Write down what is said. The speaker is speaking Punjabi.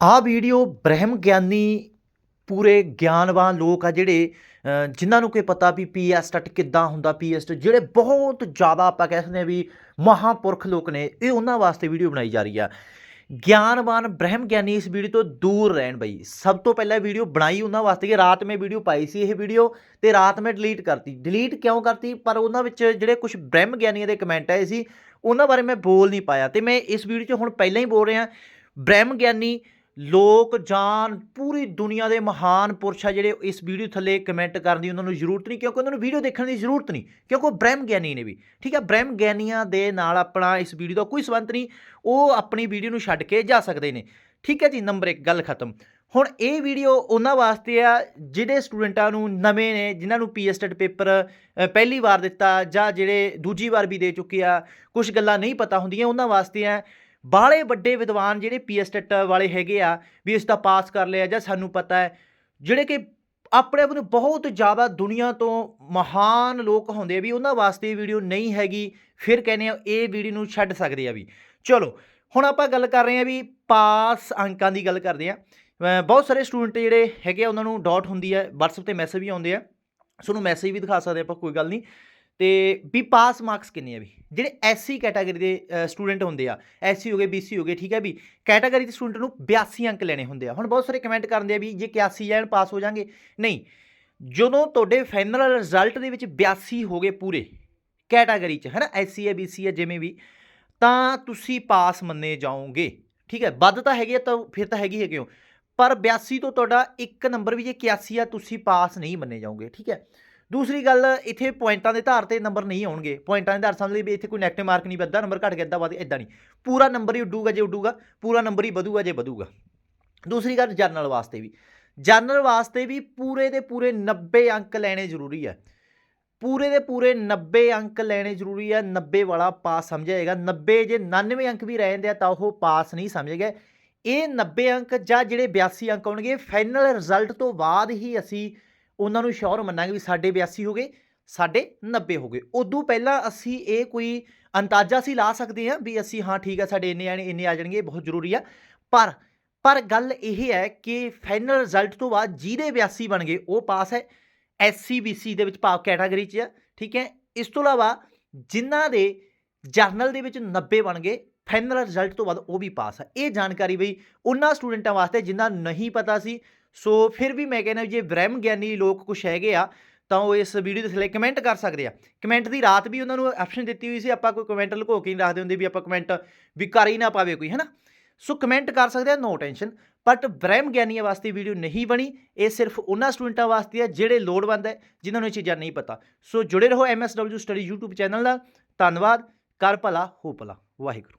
ਆਹ ਵੀਡੀਓ ਬ੍ਰਹਮ ਗਿਆਨੀ ਪੂਰੇ ਗਿਆਨਵਾਨ ਲੋਕ ਆ ਜਿਹੜੇ ਜਿਨ੍ਹਾਂ ਨੂੰ ਕੋਈ ਪਤਾ ਵੀ ਪੀਐਸ ਟਟ ਕਿੱਦਾਂ ਹੁੰਦਾ ਪੀਐਸ ਟਟ ਜਿਹੜੇ ਬਹੁਤ ਜ਼ਿਆਦਾ ਆਪਾਂ ਕਹਿ ਸਕਦੇ ਹਾਂ ਵੀ ਮਹਾਪੁਰਖ ਲੋਕ ਨੇ, ਇਹ ਉਹਨਾਂ ਵਾਸਤੇ ਵੀਡੀਓ ਬਣਾਈ ਜਾ ਰਹੀ ਆ। ਗਿਆਨਵਾਨ ਬ੍ਰਹਮ ਗਿਆਨੀ ਇਸ ਵੀਡੀਓ ਤੋਂ ਦੂਰ ਰਹਿਣ ਬਈ। ਸਭ ਤੋਂ ਪਹਿਲਾਂ ਵੀਡੀਓ ਬਣਾਈ ਉਹਨਾਂ ਵਾਸਤੇ ਕਿ ਰਾਤ ਮੈਂ ਵੀਡੀਓ ਪਾਈ ਸੀ ਇਹ ਵੀਡੀਓ ਤੇ ਰਾਤ ਮੈਂ ਡਿਲੀਟ ਕਰਤੀ। ਡਿਲੀਟ ਕਿਉਂ ਕਰਤੀ? ਪਰ ਉਹਨਾਂ ਵਿੱਚ ਜਿਹੜੇ ਕੁਝ ਬ੍ਰਹਮ ਗਿਆਨੀਆਂ ਦੇ ਕਮੈਂਟ ਆਏ ਸੀ, ਉਹਨਾਂ ਬਾਰੇ ਮੈਂ ਬੋਲ ਨਹੀਂ ਪਾਇਆ। ਤੇ ਮੈਂ ਇਸ ਵੀਡੀਓ 'ਚ ਹੁਣ ਪਹਿਲਾਂ ਹੀ ਬੋਲ ਰਿਹਾ, ਬ੍ਰਹਮ ਗਿਆਨੀ ਲੋਕ ਜਾਨ ਪੂਰੀ ਦੁਨੀਆ ਦੇ ਮਹਾਨ ਪੁਰਸ਼ ਆ ਜਿਹੜੇ ਇਸ ਵੀਡੀਓ ਥੱਲੇ ਕਮੈਂਟ ਕਰਨ ਦੀ ਉਹਨਾਂ ਨੂੰ ਜ਼ਰੂਰਤ ਨਹੀਂ, ਕਿਉਂਕਿ ਉਹਨਾਂ ਨੂੰ ਵੀਡੀਓ ਦੇਖਣ ਦੀ ਜ਼ਰੂਰਤ ਨਹੀਂ, ਕਿਉਂਕਿ ਉਹ ਬ੍ਰਹਮ ਗਿਆਨੀ ਨੇ ਵੀ। ਠੀਕ ਹੈ ਬ੍ਰਹਮ ਗਿਆਨੀਆਂ ਦੇ ਨਾਲ ਆਪਣਾ ਇਸ ਵੀਡੀਓ ਦਾ ਕੋਈ ਸੰਬੰਧ ਨਹੀਂ, ਉਹ ਆਪਣੀ ਵੀਡੀਓ ਨੂੰ ਛੱਡ ਕੇ ਜਾ ਸਕਦੇ ਨੇ। ਠੀਕ ਹੈ ਜੀ, ਨੰਬਰ 1 ਗੱਲ ਖਤਮ। ਹੁਣ ਇਹ ਵੀਡੀਓ ਉਹਨਾਂ ਵਾਸਤੇ ਆ ਜਿਹੜੇ ਸਟੂਡੈਂਟਾਂ ਨੂੰ ਨਵੇਂ ਨੇ, ਜਿਨ੍ਹਾਂ ਨੂੰ ਪੀਐਸਟਡ ਪੇਪਰ ਪਹਿਲੀ ਵਾਰ ਦਿੱਤਾ ਜਾਂ ਜਿਹੜੇ ਦੂਜੀ ਵਾਰ ਵੀ ਦੇ ਚੁੱਕੇ ਆ ਕੁਝ ਗੱਲਾਂ ਨਹੀਂ ਪਤਾ ਹੁੰਦੀਆਂ, ਉਹਨਾਂ ਵਾਸਤੇ ਆ ਬਾਹਲੇ ਵੱਡੇ ਵਿਦਵਾਨ ਜਿਹੜੇ ਪੀਐਸਟਟ ਵਾਲੇ ਹੈਗੇ ਆ, ਵੀ ਇਸ ਦਾ ਪਾਸ ਕਰ ਲਿਆ ਜਾਂ ਸਾਨੂੰ ਪਤਾ ਹੈ, ਜਿਹੜੇ ਕਿ ਆਪਣੇ ਆਪ ਨੂੰ ਬਹੁਤ ਜ਼ਿਆਦਾ ਦੁਨੀਆ ਤੋਂ ਮਹਾਨ ਲੋਕ ਹੁੰਦੇ ਵੀ ਉਹਨਾਂ ਵਾਸਤੇ ਵੀਡੀਓ ਨਹੀਂ ਹੈਗੀ, ਫਿਰ ਕਹਿੰਦੇ ਆ ਇਹ ਵੀਡੀਓ ਨੂੰ ਛੱਡ ਸਕਦੇ ਆ ਵੀ। ਚਲੋ, ਹੁਣ ਆਪਾਂ ਗੱਲ ਕਰ ਰਹੇ ਆ ਵੀ ਪਾਸ ਅੰਕਾਂ ਦੀ ਗੱਲ ਕਰਦੇ ਆ ਬਹੁਤ ਸਾਰੇ ਸਟੂਡੈਂਟ ਜਿਹੜੇ ਹੈਗੇ ਆ, ਉਹਨਾਂ ਨੂੰ ਡਾਟ ਹੁੰਦੀ ਹੈ, WhatsApp ਤੇ ਮੈਸੇਜ ਵੀ ਆਉਂਦੇ ਆ। ਤੁਹਾਨੂੰ ਮੈਸੇਜ ਵੀ ਦਿਖਾ ਸਕਦੇ ਆਪਾਂ, ਕੋਈ ਗੱਲ ਨਹੀਂ। ਤੇ ਵੀ ਪਾਸ ਮਾਰਕਸ ਕਿੰਨੇ ਆ ਵੀ? ਜਿਹੜੇ ਐਸਸੀ ਕੈਟਾਗਰੀ ਦੇ ਸਟੂਡੈਂਟ ਹੁੰਦੇ ਆ ਐਸਸੀ ਹੋ ਗਏ ਬੀਸੀ ਹੋ ਗਏ, ਠੀਕ ਹੈ ਵੀ? ਕੈਟਾਗਰੀ ਦੇ ਸਟੂਡੈਂਟ ਨੂੰ 82 ਅੰਕ ਲੈਣੇ ਹੁੰਦੇ ਆ। ਹੁਣ ਬਹੁਤ ਸਾਰੇ ਕਮੈਂਟ ਕਰਦੇ ਆ ਵੀ ਜੇ 81 ਜਾਣ ਪਾਸ ਹੋ ਜਾਣਗੇ। ਨਹੀਂ, ਜਦੋਂ ਤੁਹਾਡੇ ਫਾਈਨਲ ਰਿਜ਼ਲਟ ਦੇ ਵਿੱਚ 82 ਹੋ ਗਏ ਪੂਰੇ ਕੈਟਾਗਰੀ 'ਚ ਹੈ ਨਾ ਐਸਸੀ ਹੈ ਬੀਸੀ ਹੈ ਜਿਵੇਂ ਵੀ, ਤਾਂ ਤੁਸੀਂ ਪਾਸ ਮੰਨੇ ਜਾਓਗੇ। ਠੀਕ ਹੈ, ਵੱਧ ਤਾਂ ਹੈਗੇ ਆ, ਤਾਂ ਫਿਰ ਤਾਂ ਹੈਗੀ ਹੈਗੇ ਹੋ। ਪਰ 82 ਤੋਂ ਤੁਹਾਡਾ ਇੱਕ ਨੰਬਰ ਵੀ ਜੇ 81 ਆ, ਤੁਸੀਂ ਪਾਸ ਨਹੀਂ ਮੰਨੇ ਜਾਓਗੇ, ਠੀਕ ਹੈ? ਦੂਸਰੀ ਗੱਲ, ਇੱਥੇ ਪੁਆਇੰਟਾਂ ਦੇ ਆਧਾਰ ਤੇ ਨੰਬਰ ਨਹੀਂ ਆਉਣਗੇ। ਪੁਆਇੰਟਾਂ ਦੇ ਆਧਾਰ ਸਮਝ ਲਈ ਵੀ ਇੱਥੇ ਕੋਈ ਨੈਗੇਟਿਵ ਮਾਰਕ ਨਹੀਂ ਵੱਧਦਾ ਨੰਬਰ ਘਟ ਗਿਆ ਇੱਦਾਂ ਵੱਧ ਇਦਾਂ ਨਹੀਂ। ਪੂਰਾ ਨੰਬਰ ਹੀ ਉੱਡੂਗਾ ਜੇ ਉੱਡੂਗਾ, ਪੂਰਾ ਨੰਬਰ ਹੀ ਵਧੂਗਾ ਜੇ ਵਧੂਗਾ। ਦੂਸਰੀ ਗੱਲ ਜਰਨਲ ਵਾਸਤੇ ਵੀ। ਜਰਨਲ ਵਾਸਤੇ ਵੀ ਪੂਰੇ ਦੇ ਪੂਰੇ 90 ਅੰਕ ਲੈਣੇ ਜ਼ਰੂਰੀ ਹੈ ਪੂਰੇ ਦੇ ਪੂਰੇ 90 ਅੰਕ ਲੈਣੇ ਜ਼ਰੂਰੀ ਹੈ 90 ਵਾਲਾ ਪਾਸ ਸਮਝਿਆ ਜਾਏਗਾ 90 ਜੇ 99 ਅੰਕ ਵੀ ਰਹਿ ਜਾਂਦੇ ਆ, ਤਾਂ ਉਹ ਪਾਸ ਨਹੀਂ ਸਮਝੇਗਾ ਇਹ 90 ਅੰਕ ਜਾਂ ਜਿਹੜੇ 82 ਅੰਕ ਆਉਣਗੇ ਫਾਈਨਲ ਰਿਜ਼ਲਟ ਤੋਂ ਬਾਅਦ ਹੀ ਅਸੀਂ ਉਹਨਾਂ ਨੂੰ ਸ਼ੋਰ ਮੰਨਾਂਗੇ ਵੀ ਸਾਡੇ 82 ਹੋ ਗਏ, ਸਾਡੇ 90 ਹੋ ਗਏ। ਉਦੋਂ ਪਹਿਲਾਂ ਅਸੀਂ ਇਹ ਕੋਈ ਅੰਦਾਜ਼ਾ ਸੀ ਲਾ ਸਕਦੇ ਹਾਂ ਵੀ ਅਸੀਂ ਹਾਂ, ਠੀਕ ਹੈ ਸਾਡੇ ਇੰਨੇ ਆਣੇ, ਇੰਨੇ ਆ ਜਾਣਗੇ ਬਹੁਤ ਜ਼ਰੂਰੀ ਆ। ਪਰ ਪਰ ਗੱਲ ਇਹ ਹੈ ਕਿ ਫਾਈਨਲ ਰਿਜ਼ਲਟ ਤੋਂ ਬਾਅਦ ਜਿਹਦੇ 82 ਬਣ ਗਏ, ਉਹ ਪਾਸ ਹੈ ਐਸਸੀ ਬੀਸੀ ਦੇ ਵਿੱਚ ਭਾਵ ਕੈਟਾਗਰੀ 'ਚ ਆ, ਠੀਕ ਹੈ? ਇਸ ਤੋਂ ਇਲਾਵਾ ਜਿਨ੍ਹਾਂ ਦੇ ਜਰਨਲ ਦੇ ਵਿੱਚ 90 ਬਣ ਗਏ ਫਾਈਨਲ ਰਿਜ਼ਲਟ ਤੋਂ ਬਾਅਦ ਉਹ ਵੀ ਪਾਸ ਹੈ ਇਹ ਜਾਣਕਾਰੀ ਬਈ ਉਹਨਾਂ ਸਟੂਡੈਂਟਾਂ ਵਾਸਤੇ ਜਿਨ੍ਹਾਂ ਨਹੀਂ ਪਤਾ ਸੀ ਸੋ ਫਿਰ ਵੀ ਮੈਂ ਕਹਿੰਦਾ ਜੇ ਬ੍ਰਹਮ ਗਿਆਨੀ ਲੋਕ ਕੁਝ ਹੈਗੇ ਆ, ਤਾਂ ਉਹ ਇਸ ਵੀਡੀਓ ਦੇ ਥੱਲੇ ਕਮੈਂਟ ਕਰ ਸਕਦੇ ਆ। ਕਮੈਂਟ ਦੀ ਰਾਤ ਵੀ ਉਹਨਾਂ ਨੂੰ ਆਪਸ਼ਨ ਦਿੱਤੀ ਹੋਈ ਸੀ, ਆਪਾਂ ਕੋਈ ਕਮੈਂਟ ਲੁਕੋ ਕੇ ਨਹੀਂ ਰੱਖਦੇ ਹੁੰਦੇ ਵੀ ਆਪਾਂ ਕਮੈਂਟ ਵੀ ਕਰ ਹੀ ਨਾ ਪਾਵੇ ਕੋਈ, ਹੈਨਾ? ਸੋ ਕਮੈਂਟ ਕਰ ਸਕਦੇ ਆ ਨੋ ਟੈਨਸ਼ਨ ਬਟ ਬ੍ਰਹਮ ਗਿਆਨੀਆਂ ਵਾਸਤੇ ਵੀਡੀਓ ਨਹੀਂ ਬਣੀ, ਇਹ ਸਿਰਫ ਉਹਨਾਂ ਸਟੂਡੈਂਟਾਂ ਵਾਸਤੇ ਆ ਜਿਹੜੇ ਲੋੜਵੰਦ ਹੈ, ਜਿਨ੍ਹਾਂ ਨੂੰ ਇਹ ਚੀਜ਼ਾਂ ਨਹੀਂ ਪਤਾ। ਸੋ ਜੁੜੇ ਰਹੋ ਐਮਐਸਡਬਲਯੂ ਸਟੱਡੀ YouTube ਚੈਨਲ ਨਾਲ। ਧੰਨਵਾਦ। ਕਰ ਭਲਾ, ਹੋ ਭਲਾ। ਵਾਹਿਗੁਰੂ।